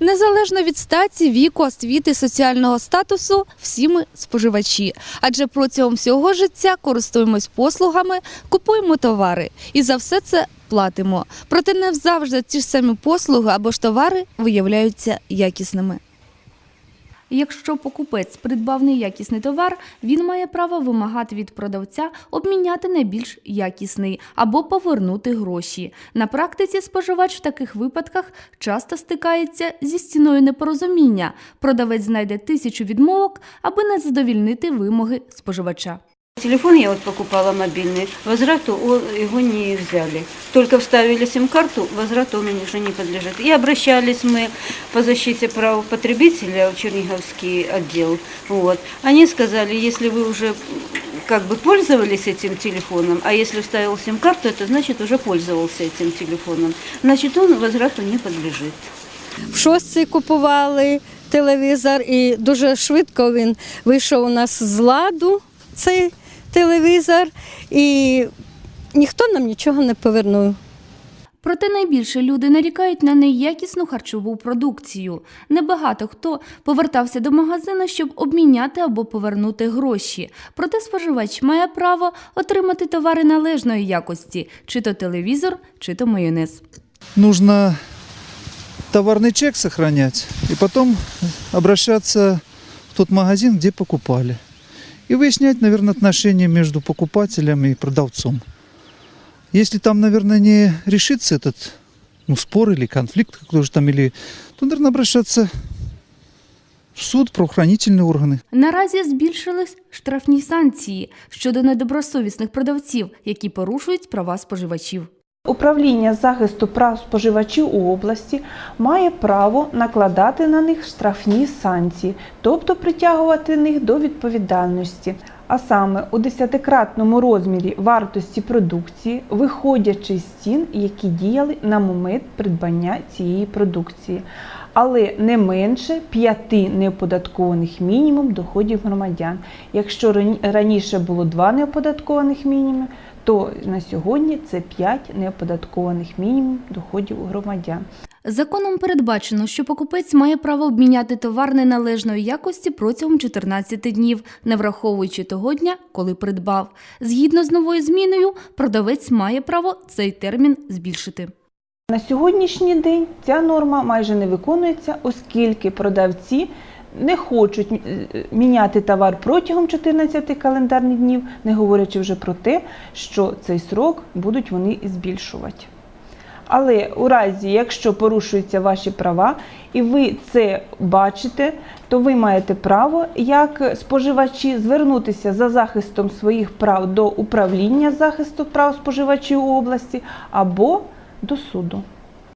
Незалежно від статі, віку, освіти, соціального статусу, всі ми споживачі. Адже протягом всього життя користуємось послугами, купуємо товари і за все це платимо. Проте не завжди ті ж самі послуги або ж товари виявляються якісними. Якщо покупець придбав неякісний товар, він має право вимагати від продавця обміняти на більш якісний або повернути гроші. На практиці споживач в таких випадках часто стикається зі стіною непорозуміння. Продавець знайде тисячу відмовок, аби не задовільнити вимоги споживача. Телефон я вот покупала мобильный, возврату о- его не взяли. Только вставили сим-карту, возврату он уже не подлежит. И обращались мы по защите прав потребителя в Черниговский отдел. Вот. Они сказали, если вы уже м, как бы пользовались этим телефоном, а если вставил сим-карту, это значит уже пользовался этим телефоном, значит он возврату не подлежит. В шостці купували телевізор, і дуже швидко він вийшов у нас з ладу, цей телевізор, і ніхто нам нічого не повернув. Проте найбільше люди нарікають на неякісну харчову продукцію. Небагато хто повертався до магазину, щоб обміняти або повернути гроші. Проте споживач має право отримати товари належної якості, чи то телевізор, чи то майонез. нужно товарный чек сохранять и потом обращаться в тот магазин, где покупали И выяснять, наверное, отношения между покупателем и продавцом. Если там, наверное, не решится этот ну, спор или конфликт, какой же там, или, то, наверное, обращаться в суд, в правоохранительные органы. Наразі збільшились штрафні санкції щодо недобросовісних продавців, які порушують права споживачів. Управління захисту прав споживачів у області має право накладати на них штрафні санкції, тобто притягувати них до відповідальності. А саме у десятикратному розмірі вартості продукції, виходячи з цін, які діяли на момент придбання цієї продукції, але не менше п'яти неоподаткованих мінімум доходів громадян. Якщо раніше було два неоподаткованих мінімуми, то на сьогодні це 5 неоподаткованих мінімум доходів громадян. Законом передбачено, що покупець має право обміняти товар неналежної якості протягом 14 днів, не враховуючи того дня, коли придбав. Згідно з новою зміною, продавець має право цей термін збільшити. На сьогоднішній день ця норма майже не виконується, оскільки продавці не хочуть е, міняти товар протягом 14 календарних днів, не говорячи вже про те, що цей срок будуть вони збільшувати. Але у разі, якщо порушуються ваші права, і ви це бачите, то ви маєте право, як споживачі, звернутися за захистом своїх прав до управління захисту прав споживачів у області або до суду.